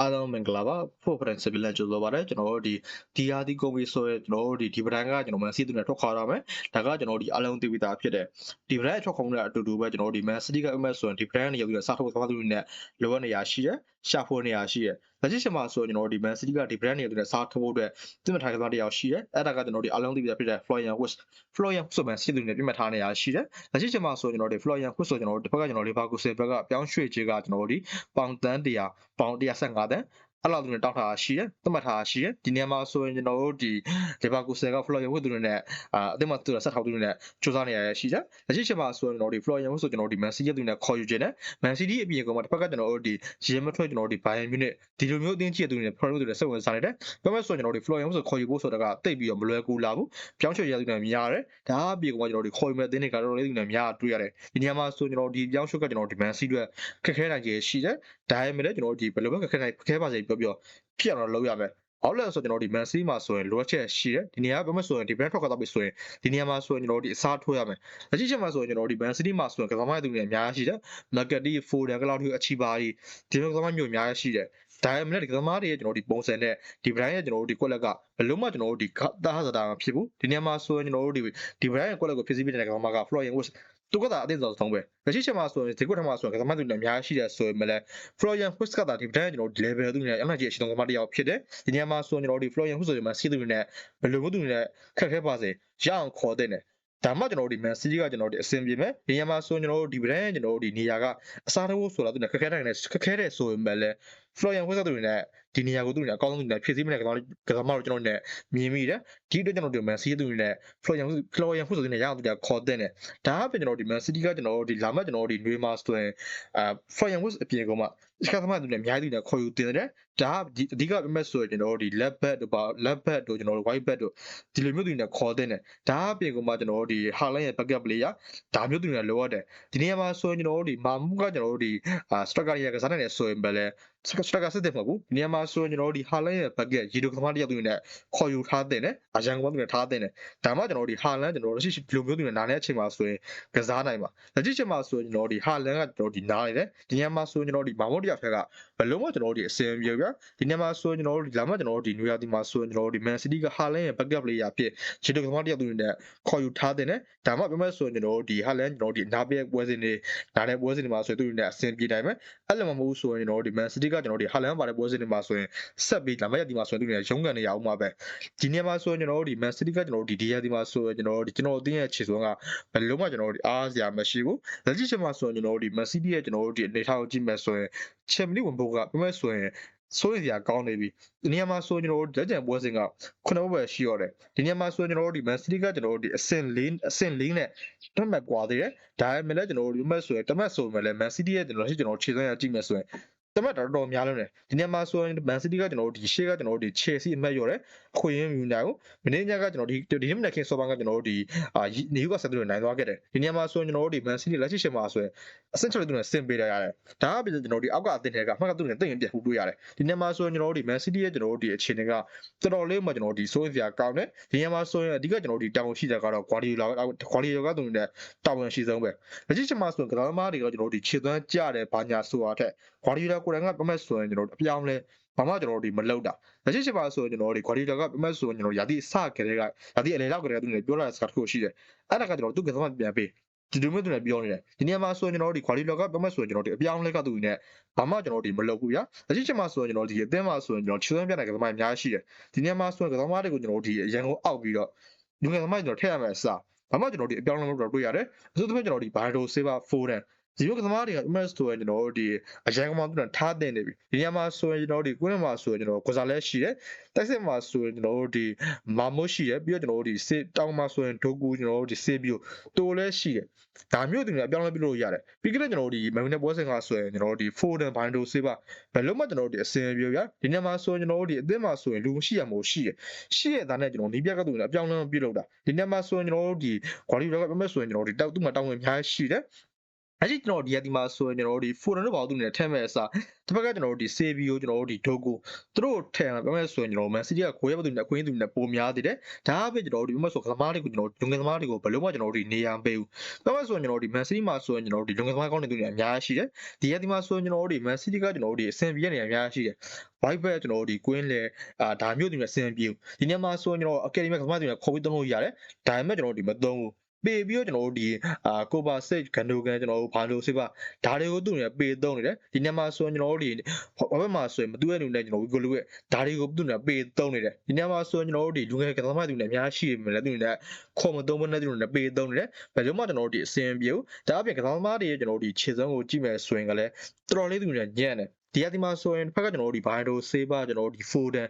အားလုံးမင်္ဂလာပါဖို့ဖရန်စပီလန်ကြိုဆိုပါရစေကျွန်တော်တို့ဒီဒီယာဒီကုမ္ပဏီဆိုရဲကျွန်တော်တို့ဒီဒီဘရန်ကကျွန်တော်မန်စီးသူနဲ့ထွက်ခွာရမယ်ဒါကကျွန်တော်တို့ဒီအားလုံးသိပြီးသားဖြစ်တဲ့ဒီဘရန်ထွက်ခွာမှုနဲ့အတူတူပဲကျွန်တော်တို့ဒီမန်စီးကအမတ်ဆိုရင်ဒီဘရန်နဲ့ရောက်ပြီးတော့စားထုတ်သွားသူတွေနဲ့လိုအပ်နေရရှိတယ်ရှာဖွေနေရရှိတယ်လက်ရှိချိန်မှာဆိုရင်ကျွန်တော်တို့ဒီမန်စီးကဒီ brand တွေနဲ့စားထုတ်ဖို့အတွက်ပြင်မှတ်ထားတဲ့တစ်ယောက်ရှိတယ်အဲ့ဒါကကျွန်တော်တို့အားလုံးသိပြီးသားဖြစ်တဲ့ Florian Wirtz Florian Wirtz ဆိုမှစီးသူနဲ့ပြင်မှတ်ထားနေရရှိတယ်လက်ရှိချိန်မှာဆိုရင်ကျွန်တော်တို့ Florian Wirtz ဆိုကျွန်တော်တို့တစ်ဖက်ကကျွန်တော် Leverkusen ဘက်ကပြောင်းရွှေ့ခြင်းကကျွန်တော်တို့ဒီပေါင်တန်း100ပေါင်115တန်း အဲ့လောက်သူနဲ့တောက်ထားတာရှိတယ်သတ်မှတ်ထားတာရှိတယ်ဒီနေရာမှာဆိုရင်ကျွန်တော်တို့ဒီလီဗာပူးဆယ်ကဖလော်ယန်ဝတ်သူတွေနဲ့အာအသင်းမှာသူတို့ဆက်ထောက်သူတွေနဲ့စူးစမ်းနေရရရှိတယ်လက်ရှိချိန်မှာဆိုရင်ကျွန်တော်တို့ဒီဖလော်ယန်ဝတ်ဆိုကျွန်တော်တို့ဒီမန်စီးရဲ့သူနဲ့ခေါ်ယူခြင်းနဲ့မန်စီးဒီအပြင်ကောင်မှာတစ်ဖက်ကကျွန်တော်တို့ဒီရေမထွက်ကျွန်တော်တို့ဒီဘိုင်ယန်မြူနစ်ဒီလိုမျိုးအသင်းကြီးရဲ့သူတွေနဲ့ဖလော်ယန်ဝတ်သူတွေဆက်ဝင်စားနေတယ်ပြောမဲ့ဆိုရင်ကျွန်တော်တို့ဒီဖလော်ယန်ဝတ်ဆိုခေါ်ယူဖို့ဆိုတာကတိတ်ပြီးတော့မလွယ်ကူလာဘူးပြောင်းရွှေ့ရသူတွေများတယ်ဒါအပြင်ကောင်မှာကျွန်တော်တို့ခေါ်ယူမဲ့အသင်းတွေကတော့လေးသူတွေများတွေ့ရတယ်ဒီနေရာမှာဆိုကျွန်တော်ဒီပြောင်းရွှေ့ကကျွန်တော်ဒီမန်စီးတွေခက်ခဲနိုင်ကြီးရှိတယ်ဒါပေမဲ့လည်းကျွန်တော်တို့ဒီဘယ်လိုပဲခက်ခဲနိုင်ခက်ခဲပါစေပြောပြောဖြစ်အောင်လုပ်ရမယ်အောက်လက်ဆိုကျွန်တော်ဒီ Man City မှာဆိုရင်လိုအပ်ချက်ရှိတယ်ဒီနေရာကဘယ်မှာဆိုရင်ဒီ brand ထွက်ကတော့ပြီဆိုရင်ဒီနေရာမှာဆိုရင်ကျွန်တော်တို့ဒီအစားထိုးရမယ်လက်ရှိချက်မှာဆိုရင်ကျွန်တော်တို့ဒီ Man City မှာဆိုရင်ကစားမရသူတွေအများကြီးရှိတယ် Market ဒီ Foden ကလောက်ထိအချီပါဒီဒီလိုကစားမမျိုးအများကြီးရှိတယ်ဒါပေမဲ့ဒီကစားမတွေရဲ့ကျွန်တော်ဒီပုံစံနဲ့ဒီ brand ရဲ့ကျွန်တော်တို့ဒီကွက်လက်ကဘယ်လို့မှကျွန်တော်တို့ဒီတာဟာစတာမဖြစ်ဘူးဒီနေရာမှာဆိုရင်ကျွန်တော်တို့ဒီဒီ brand ရဲ့ကွက်လက်ကိုဖြစ်စီပေးတဲ့ကစားမက Florian Wirtz သူကသာအသင်းဆောင်ဆုံးပဲလက်ရှိချက်မှာဆိုရင်ဒီကွက်ထမှာဆိုရင်ကစားမသူတွေအများကြီးရှိတယ်ဆိုရင်မလဲ Florian Wirtz ကသာဒီ brand ကျွန်တော်ဒီ level သူနဲ့ energy အရှိဆုံးကစားမတစ်ယောက်ဖြစ်တယ်ဒီနေရာမှာဆိုရင်ကျွန်တော်ဒီ Florian Wirtz ဆိုရင်မှစီးသူတွေနဲ့ဘယ်လိုမျိုးသူတွေနဲ့ခက်ခဲပါစေရအောင်ခေါ်တဲ့နဲ့ဒါမှကျွန်တော်တို့ဒီ Man City ကကျွန်တော်တို့အဆင်ပြေမယ်ဒီညမှာဆိုကျွန်တော်တို့ဒီ brand ကျွန်တော်တို့ဒီနေရာကအစားထိုးဆိုတာသူနဲ့ခက်ခဲတိုင်းနဲ့ခက်ခဲတဲ့ဆိုရင်ပဲလဲ Florian Wirtz သူတွေနဲ့ဒီနေရာကိုသူတွေနဲ့အကောင်းဆုံးသူတွေနဲ့ဖြည့်ဆည်းမတဲ့ကစားကစားမတို့ကျွန်တော်တို့နဲ့မြင်မိတယ်ဒီအတွက်ကျွန်တော်တို့ Man City သူတွေနဲ့ Florian Florian Wirtz သူတွေနဲ့ရအောင်သူတွေခေါ်တဲ့နဲ့ဒါအပြင်ကျွန်တော်တို့ဒီ Man City ကကျွန်တော်တို့ဒီလာမကျွန်တော်တို့ဒီနွေမှာဆိုရင်အာ Florian Wirtz အပြင်ကမှစကားသမားသူတွေအများကြီးနဲ့ခေါ်ယူတင်တယ်ဒါအဓိကအမက်ဆိုရင်ကျွန်တော်တို့ဒီ left back တို့ပါ left back တို့ကျွန်တော်တို့ white back တို့ဒီလိုမျိုးသူတွေနဲ့ခေါ်တဲ့နဲ့ဒါအပြင်ကမှကျွန်တော်တို့ဒီ Haaland ရဲ့ backup player ဒါမျိုးသူတွေနဲ့လိုအပ်တယ်ဒီနေရာမှာဆိုရင်ကျွန်တော်တို့ဒီမာမူကကျွန်တော်တို့ဒီအာ striker ရဲ့ကစားနေတဲ့ဆိုရင်ပဲလဲစကစတကစစ်တယ်မဟုတ်ဘူးဒီနေရာမှာဆိုရင်ကျွန်တော်တို့ဒီ Haaland ရဲ့ backup ရေဒိုကမားတယောက်သူတွေနဲ့ခေါ်ယူထားတဲ့နဲ့အရန်ကောင်သူတွေထားတဲ့နဲ့ဒါမှကျွန်တော်တို့ဒီ Haaland ကျွန်တော်တို့ရှိရှိဘယ်လိုမျိုးသူတွေနားနေတဲ့အချိန်မှာဆိုရင်ကစားနိုင်ပါလက်ရှိချိန်မှာဆိုရင်ကျွန်တော်တို့ဒီ Haaland ကကျွန်တော်တို့ဒီနားနေတယ်ဒီနေရာမှာဆိုရင်ကျွန်တော်တို့ဒီမာမုတ်တယောက်ဖက်ကဘယ်လုံးမကျွန်တော်တို့ဒီအစင်ပြေဗျာဒီနေရာမှာဆိုရင်ကျွန်တော်တို့ဒီလာမကျွန်တော်တို့ဒီနွေရာသီမှာဆိုရင်ကျွန်တော်တို့ဒီ Man City က Haaland ရဲ့ backup player ဖြစ်ရေဒိုကမားတယောက်သူတွေနဲ့ခေါ်ယူထားတဲ့နဲ့ဒါမှပြောမဲ့ဆိုရင်ကျွန်တော်တို့ဒီ Haaland ကျွန်တော်တို့ဒီနားပြပွဲစဉ်တွေနားတဲ့ပွဲစဉ်တွေမှာဆိုရင်သူတွေနဲ့အစင်ပြေနိုင်မယ်အဲ့လိုမှမဟုတ်ဆိုရင်ကျွန်တော်တို့ဒီ Man City ကကျွန်တော်တို့ဒီ Haaland ပါတဲ့ပွဲစဉ်တွေမှာဆိုရင်ဆက်ပြီးလာမရဒီမှာဆိုရင်သူတွေရုံးကန်နေရအောင်မှာပဲဒီနေရာမှာဆိုရင်ကျွန်တော်တို့ဒီ Man City ကကျွန်တော်တို့ဒီ DL ဒီမှာဆိုရင်ကျွန်တော်တို့ဒီကျွန်တော်အတင်းရဲ့ခြေစွမ်းကဘယ်လုံးမှကျွန်တော်တို့အားစရာမရှိဘူးလက်ရှိချိန်မှာဆိုရင်ကျွန်တော်တို့ဒီ Man City ရဲ့ကျွန်တော်တို့ဒီအနေထားကိုကြည့်မယ်ဆိုရင် Champions League ဝင်ဖို့ကပြမဲ့ဆိုရင်ဆိုရင်စရာကောင်းနေပြီဒီနေရာမှာဆိုရင်ကျွန်တော်တို့လက်ကျန်ပွဲစဉ်ကခုနဘပဲရှိရတယ်ဒီနေရာမှာဆိုရင်ကျွန်တော်တို့ဒီ Man City ကကျွန်တော်တို့ဒီအဆင့်၄အဆင့်၄နဲ့တတ်မှတ်กว่าသေးတယ်ဒါပေမဲ့လည်းကျွန်တော်တို့ဒီမဲ့ဆိုရင်တတ်မှတ်ဆိုရင်လည်း Man City ရဲ့ကျွန်တော်ရှိကျွန်တော်ခြေစွမ်းရကြည့်မယ်ဆိုရင် တမတ်တော်တော်များလုံးတယ်ဒီနေ့မှာဆိုရင် Man City ကကျွန်တော်တို့ဒီရှေ့ကကျွန်တော်တို့ဒီ Chelsea အမှတ်ရော်တယ်အခွင့်အရေးမြူနိုင်ကိုမင်းညကကျွန်တော်ဒီဒီနေ့မနေ့ကဆော့ဘန်ကကျွန်တော်တို့ဒီအာနေယူကဆက်သူတွေနိုင်သွားခဲ့တယ်ဒီနေ့မှာဆိုရင်ကျွန်တော်တို့ဒီ Man City လက်ရှိရှေ့မှာဆိုရင်အဆင့်ချတွေသူတွေဆင်ပေးရရတယ်ဒါကပြင်ကျွန်တော်တို့ဒီအောက်ကအသင်းတွေကမှတ်ကသူတွေတိတ်ရင်ပြတ်ဖူးတွေ့ရတယ်ဒီနေ့မှာဆိုရင်ကျွန်တော်တို့ဒီ Man City ရဲ့ကျွန်တော်တို့ဒီအခြေအနေကတော်တော်လေးမှကျွန်တော်တို့ဒီစိုးရင်စရာကောင်းတယ်ဒီနေ့မှာဆိုရင်အဓိကကျွန်တော်တို့ဒီတောင်ရှိတဲ့ကတော့ Guardiola Guardiola ကသူတွေနဲ့တောင်ဝင်ရှိဆုံးပဲလက်ရှိချိန်မှာဆိုရင်ကစားသမားတွေကကျွန်တော်တို့ဒီခြေသွမ်းကြတယ်ဘာညာဆိုတာထက် Guardiola ကိုယ်တိုင်ကပြမဲ့ဆိုရင်ကျွန်တော်တို့အပြောင်းလဲဘာမှကျွန်တော်တို့ဒီမလောက်တာလက်ရှိချိန်မှာဆိုရင်ကျွန်တော်တို့ဒီ Guardiola ကပြမဲ့ဆိုရင်ကျွန်တော်ရာသီအစကလေးကရာသီအလယ်လောက်ကလေးကသူတွေပြောလာတဲ့စကားတစ်ခုရှိတယ်အဲ့ဒါကကျွန်တော်တို့သူကစားသမားပြန်ပေးဒီလိုမျိုးသူတွေပြောနေတယ်ဒီနေရာမှာဆိုရင်ကျွန်တော်တို့ဒီ Guardiola ကပြမဲ့ဆိုရင်ကျွန်တော်တို့အပြောင်းလဲကသူတွေနဲ့ဘာမှကျွန်တော်တို့ဒီမလုပ်ဘူးဗျာလက်ရှိချိန်မှာဆိုရင်ကျွန်တော်ဒီအသင်းမှာဆိုရင်ကျွန်တော်ခြေသွမ်းပြတဲ့ကစားသမားအများကြီးရှိတယ်ဒီနေရာမှာဆိုရင်ကစားသမားတွေကိုကျွန်တော်တို့ဒီအရန်ကိုအောက်ပြီးတော့လူငယ်သမားကျွန်တော်ထည့်ရမယ်အစားဘာမှကျွန်တော်ဒီအပြောင်းလဲမလုပ်တော့တွေ့ရတယ်အစိုးရကျွန်တော်ဒီ Bardo Silva Foden ဒီလိုကသမားတွေက MS ဆိုရင်ကျွန်တော်တို့ဒီအရန်ကမောင်းသူထားတင်နေပြီဒီညမှာဆိုရင်ကျွန်တော်တို့ဒီကွင်းမှာဆိုရင်ကျွန်တော်ကွန်ဆာလက်ရှိတယ်တိုက်စစ်မှာဆိုရင်ကျွန်တော်တို့ဒီမာမို့ရှိတယ်ပြီးတော့ကျွန်တော်တို့ဒီစေတောင်းမှာဆိုရင်ဒိုကူကျွန်တော်တို့ဒီစေဘီယိုတိုလည်းရှိတယ်ဒါမျိုးတွေအပြောင်းလဲပြလို့ရတယ်ပြီးကြတဲ့ကျွန်တော်တို့ဒီမန်နဲ့ပွဲစဉ်ကဆိုရင်ကျွန်တော်တို့ဒီ Foden Bindo စေပါဘယ်လို့မှကျွန်တော်တို့ဒီအစင်ပြောရဒီညမှာဆိုရင်ကျွန်တော်တို့ဒီအသင်းမှာဆိုရင်လူမရှိရမို့ရှိတယ်ရှိရတဲ့နဲ့ကျွန်တော်နီးပြကတူအပြောင်းလဲပြုလုပ်တာဒီညမှာဆိုရင်ကျွန်တော်တို့ဒီ quality ကပြမဲ့ဆိုရင်ကျွန်တော်တို့ဒီတောက်သူ့မှာတောင်းဝင်များရှိတယ် အဲ့ဒီကျွန်တော်ဒီရဒီမှာဆိုရင်ကျွန်တော်တို့ဒီ foreign တို့ဘာလို့သူနေထဲမဲ့အစားတစ်ဖက်ကကျွန်တော်တို့ဒီ save ကိုကျွန်တော်တို့ဒီ dogo သူတို့ထဲမှာပြောမဲ့ဆိုရင်ကျွန်တော် man city ကကိုရဲဘသူနေအခွင့်အရေးသူနေပိုများသေးတယ်ဒါအပြင်ကျွန်တော်တို့ဒီမှာဆိုကသမားတွေကိုကျွန်တော်လူငယ်သမားတွေကိုဘယ်လို့မှကျွန်တော်တို့ဒီနေရာမပေးဘူးပြောမဲ့ဆိုရင်ကျွန်တော်တို့ဒီ man city မှာဆိုရင်ကျွန်တော်တို့ဒီလူငယ်သမားကောင်းနေသူနေအများကြီးရှိတယ်ဒီရဒီမှာဆိုရင်ကျွန်တော်တို့ဒီ man city ကကျွန်တော်တို့ဒီအဆင်ပြေနေအများကြီးရှိတယ် white belt ကျွန်တော်တို့ဒီ queen လေအာဒါမျိုးသူနေအဆင်ပြေဘူးဒီနေ့မှာဆိုရင်ကျွန်တော် academy ကသမားသူနေခေါ်ပြီးသုံးလို့ရတယ်ဒါပေမဲ့ကျွန်တော်တို့ဒီမသုံးဘူး ပေးပြီးတော့ကျွန်တော်တို့ဒီအာကိုပါစိတ်ကန်ဒိုကန်ကျွန်တော်တို့ဘာလို့စိတ်ပါဒါတွေကိုသူ့နေပေးသုံးနေတယ်ဒီနေ့မှာဆိုရင်ကျွန်တော်တို့ဒီဘာဘက်မှာဆိုရင်မတူတဲ့လူနဲ့ကျွန်တော်တို့ကိုလူရဲ့ဒါတွေကိုသူ့နေပေးသုံးနေတယ်ဒီနေ့မှာဆိုရင်ကျွန်တော်တို့ဒီလူငယ်ကသမားသူနေအများရှိနေတယ်သူနေခေါ်မသုံးဘဲနဲ့သူနေပေးသုံးနေတယ်ဘယ်လိုမှကျွန်တော်တို့ဒီအစင်ပြေဘူးဒါအပြင်ကသမားတွေရဲ့ကျွန်တော်တို့ဒီခြေစုံကိုကြည့်မယ်ဆိုရင်ကလည်းတော်တော်လေးသူနေညံ့တယ်ဒီရဒီမှာဆိုရင်တစ်ဖက်ကကျွန်တော်တို့ဒီဘိုင်ဒိုဆေးပါကျွန်တော်တို့ဒီဖိုဒန်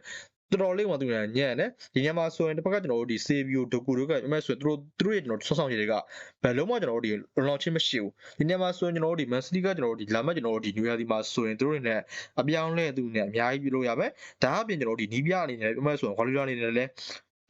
တော်တော်လေးမှသူနေညံ့တယ်ဒီညမှာဆိုရင်တစ်ဖက်ကကျွန်တော်တို့ဒီဆေးဘီယိုဒိုကူတို့ကအမေဆိုရင်သူတို့သူတို့ရဲ့ကျွန်တော်ဆောင်းဆောင်ရည်တွေကဘယ်လုံးမှကျွန်တော်တို့ဒီလောင်ချင်းမရှိဘူးဒီညမှာဆိုရင်ကျွန်တော်တို့ဒီမန်စတီကကျွန်တော်တို့ဒီလာမတ်ကျွန်တော်တို့ဒီနယူးယားဒီမှာဆိုရင်သူတို့တွေနဲ့အပြောင်းလဲသူနဲ့အများကြီးပြုလုပ်ရမယ်ဒါအပြင်ကျွန်တော်တို့ဒီနီးပြအနေနဲ့အမေဆိုရင်ခွာလီလာအနေနဲ့လည်း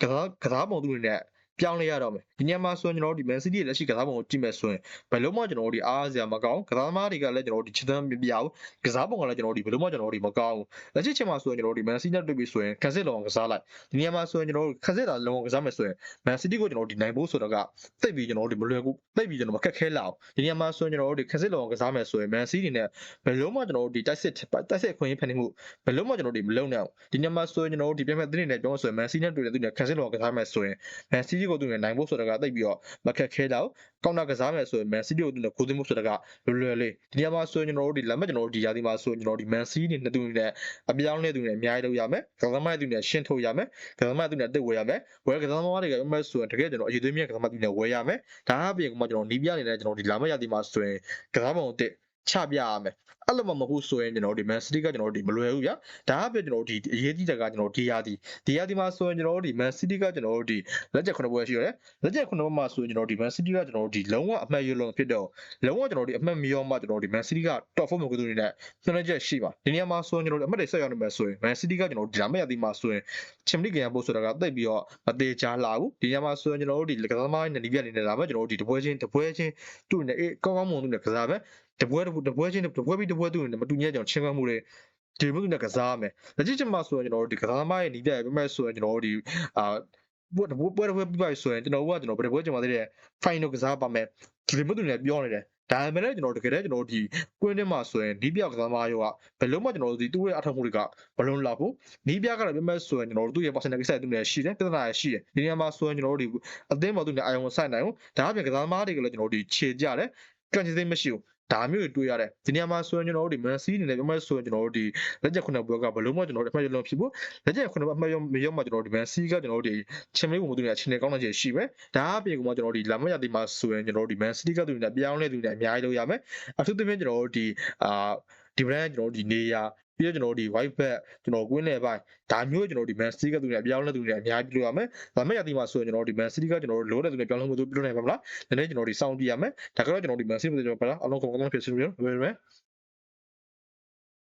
ကစားကစားပုံသူတွေနဲ့ ပြောင်းလဲရတော့မယ်ဒီညမှာဆိုရင်ကျွန်တော်တို့ဒီ Man City ရဲ့လက်ရှိကစားပုံကိုကြည့်မယ်ဆိုရင်ဘယ်လုံးမှကျွန်တော်တို့ဒီအားအစရာမကောင်းကစားသမားတွေကလည်းကျွန်တော်တို့ဒီချစ်သမ်းမပြဘူးကစားပုံကလည်းကျွန်တော်တို့ဒီဘယ်လုံးမှကျွန်တော်တို့ဒီမကောင်းဘူးလက်ရှိချိန်မှာဆိုရင်ကျွန်တော်တို့ဒီ Man City နဲ့တွေ့ပြီးဆိုရင်ခက်စစ်လောင်ကစားလိုက်ဒီညမှာဆိုရင်ကျွန်တော်တို့ခက်စစ်တာလုံးဝကစားမယ်ဆိုရင် Man City ကိုကျွန်တော်တို့ဒီနိုင်ဖို့ဆိုတော့ကတိတ်ပြီးကျွန်တော်တို့ဒီမလွယ်ကူတိတ်ပြီးကျွန်တော်မခက်ခဲလောက်ဒီညမှာဆိုရင်ကျွန်တော်တို့ဒီခက်စစ်လောင်ကစားမယ်ဆိုရင် Man City နဲ့ဘယ်လုံးမှကျွန်တော်တို့ဒီတိုက်စစ်တိုက်စစ်ခွင့်ရဖန်နေမှုဘယ်လုံးမှကျွန်တော်တို့ဒီမလုံနိုင်ဘူးဒီညမှာဆိုရင်ကျွန်တော်တို့ဒီပြည့်မဲ့သတင်းနဲ့ပြောဆိုရင် Man City နဲ့တွေ့တဲ့သူနဲ့ခက်စစ်လောင်ကစားမယ်ဆိုရင် Man City ကိုသူနဲ့နိုင်ဖို့ဆိုတော့ကတိတ်ပြီးတော့မခက်ခဲတော့ကောင်းတာကစားမယ်ဆိုရင် Man City ကိုသူနဲ့ကိုသိမှုဆိုတော့ကလွယ်လွယ်လေးဒီညမှာဆိုရင်ကျွန်တော်တို့ဒီလက်မှတ်ကျွန်တော်တို့ဒီရာသီမှာဆိုရင်ကျွန်တော်တို့ဒီ Man City နဲ့တူနဲ့အပြောင်းလဲသူနဲ့အများကြီးလုပ်ရမယ်ကစားမသူနဲ့ရှင်းထုတ်ရမယ်ကစားမသူနဲ့တိတ်ဝယ်ရမယ်ဝယ်ကစားသမားတွေက MS ဆိုရင်တကယ်ကျွန်တော်အရေးသွေးမြတ်ကစားမသူနဲ့ဝယ်ရမယ်ဒါအပြင်ကမှကျွန်တော်နီးပြနေတဲ့ကျွန်တော်ဒီလာမရာသီမှာဆိုရင်ကစားပုံအစ် ချပြရမယ်အဲ့လိုမှမဟုတ်ဆိုရင်ကျွန်တော်ဒီ Man City ကကျွန်တော်ဒီမလွယ်ဘူးဗျာဒါအပြင်ကျွန်တော်ဒီအရေးကြီးတဲ့ကကျွန်တော်ဒီရာသီဒီရာသီမှာဆိုရင်ကျွန်တော်ဒီ Man City ကကျွန်တော်ဒီလက်ချက်9ပွဲရှိရတယ်လက်ချက်9ပွဲမှာဆိုရင်ကျွန်တော်ဒီ Man City ကကျွန်တော်ဒီလုံးဝအမှတ်ရလုံးဖြစ်တော့လုံးဝကျွန်တော်ဒီအမှတ်မရောမှကျွန်တော်ဒီ Man City က top 4မှာကိုသူနေနဲ့ညွှန်ချက်ရှိပါဒီနေရာမှာဆိုရင်ကျွန်တော်ဒီအမှတ်တွေဆက်ရောက်နေမယ်ဆိုရင် Man City ကကျွန်တော်ဒီလာမယ့်ရာသီမှာဆိုရင် Champions League ကပို့ဆိုတာကတိတ်ပြီးတော့မသေးချာလာဘူးဒီနေရာမှာဆိုရင်ကျွန်တော်တို့ဒီကစားသမားနဲ့ဒီပြနေနေတာပဲကျွန်တော်တို့ဒီတပွဲချင်းတပွဲချင်းသူ့နဲ့အေးကောင်းကောင်းမွန်သူနဲ့ကစားပဲ တပွဲတပွဲချင်းတပွဲပြီးတပွဲသူနဲ့မတူညီကြအောင်ချင်းကမ်းမှုတွေဒီမှုနဲ့ကစားမယ်လက်ရှိချိန်မှာဆိုရင်ကျွန်တော်တို့ဒီကစားသမားရဲ့နီးပြပြမဲ့ဆိုရင်ကျွန်တော်တို့ဒီအာဘွဲဘွဲဘွဲပြပါဆိုရင်ကျွန်တော်တို့ကကျွန်တော်ဘယ်ဘွဲချိန်မှာသေးတဲ့ final ကစားပါမယ်ဒီမှုတွေနဲ့ပြောနေတယ်ဒါပေမဲ့လည်းကျွန်တော်တကယ်တည်းကျွန်တော်ဒီကွင်းထဲမှာဆိုရင်ဒီပြကစားသမားရောကဘယ်လုံးမှကျွန်တော်တို့ဒီသူ့ရဲ့အထောက်မှုတွေကဘလုံးလောက်ဘူးနီးပြကတော့ပြမဲ့ဆိုရင်ကျွန်တော်တို့သူ့ရဲ့ percentage ကိစ္စသူ့နဲ့ရှိတယ်ပြဿနာရှိတယ်ဒီနေရာမှာဆိုရင်ကျွန်တော်တို့ဒီအသင်းပေါ်သူ့နဲ့အာရုံဆိုင်နိုင်ဘူးဒါအပြင်ကစားသမားတွေကလည်းကျွန်တော်တို့ဒီခြေကြတယ်ကန့်ကျင်သိမရှိဘူး ဒါမျိုးတွေတွေ့ရတယ်ဒီနေရာမှာဆိုရင်ကျွန်တော်တို့ဒီ Man City အနေနဲ့ပြမဲ့ဆိုရင်ကျွန်တော်တို့ဒီလက်ချက်ခုနှစ်ပွဲကဘလုံးမှကျွန်တော်တို့အမှတ်ရလုံးဖြစ်ဖို့လက်ချက်ခုနှစ်ပွဲအမှတ်ရမရောမှကျွန်တော်တို့ဒီ Man City ကကျွန်တော်တို့ဒီချန်ပီယံကိုမတူတဲ့အခြေအနေကောင်းတဲ့ခြေရှိပဲဒါအပြင်ကမှကျွန်တော်တို့ဒီလာမရတီမှာဆိုရင်ကျွန်တော်တို့ဒီ Man City ကသူနဲ့ပြောင်းလဲသူနဲ့အများကြီးလုပ်ရမယ်အထူးသဖြင့်ကျွန်တော်တို့ဒီအာဒီ brand ကျွန်တော်တို့ဒီနေရာ ပြီးတော့ကျွန်တော်တို့ဒီ white back ကျွန်တော်ကွင်းလေပိုင်းဒါမျိုးကျွန်တော်တို့ဒီ Man City ကသူနဲ့အပြောင်းလဲသူနဲ့အများကြီးပြုလုပ်ရမယ်။ဒါမဲ့ရတီမှာဆိုရင်ကျွန်တော်တို့ဒီ Man City ကကျွန်တော်တို့လိုတဲ့သူနဲ့ပြောင်းလဲမှုသူပြုလုပ်နိုင်ပါမလား။ဒါနဲ့ကျွန်တော်တို့ဒီစောင့်ကြည့်ရမယ်။ဒါကတော့ကျွန်တော်တို့ဒီ Man City ကိုကျွန်တော်ပါလားအလုံးကုန်ကောင်းဖြစ်စီလို့ရမယ်။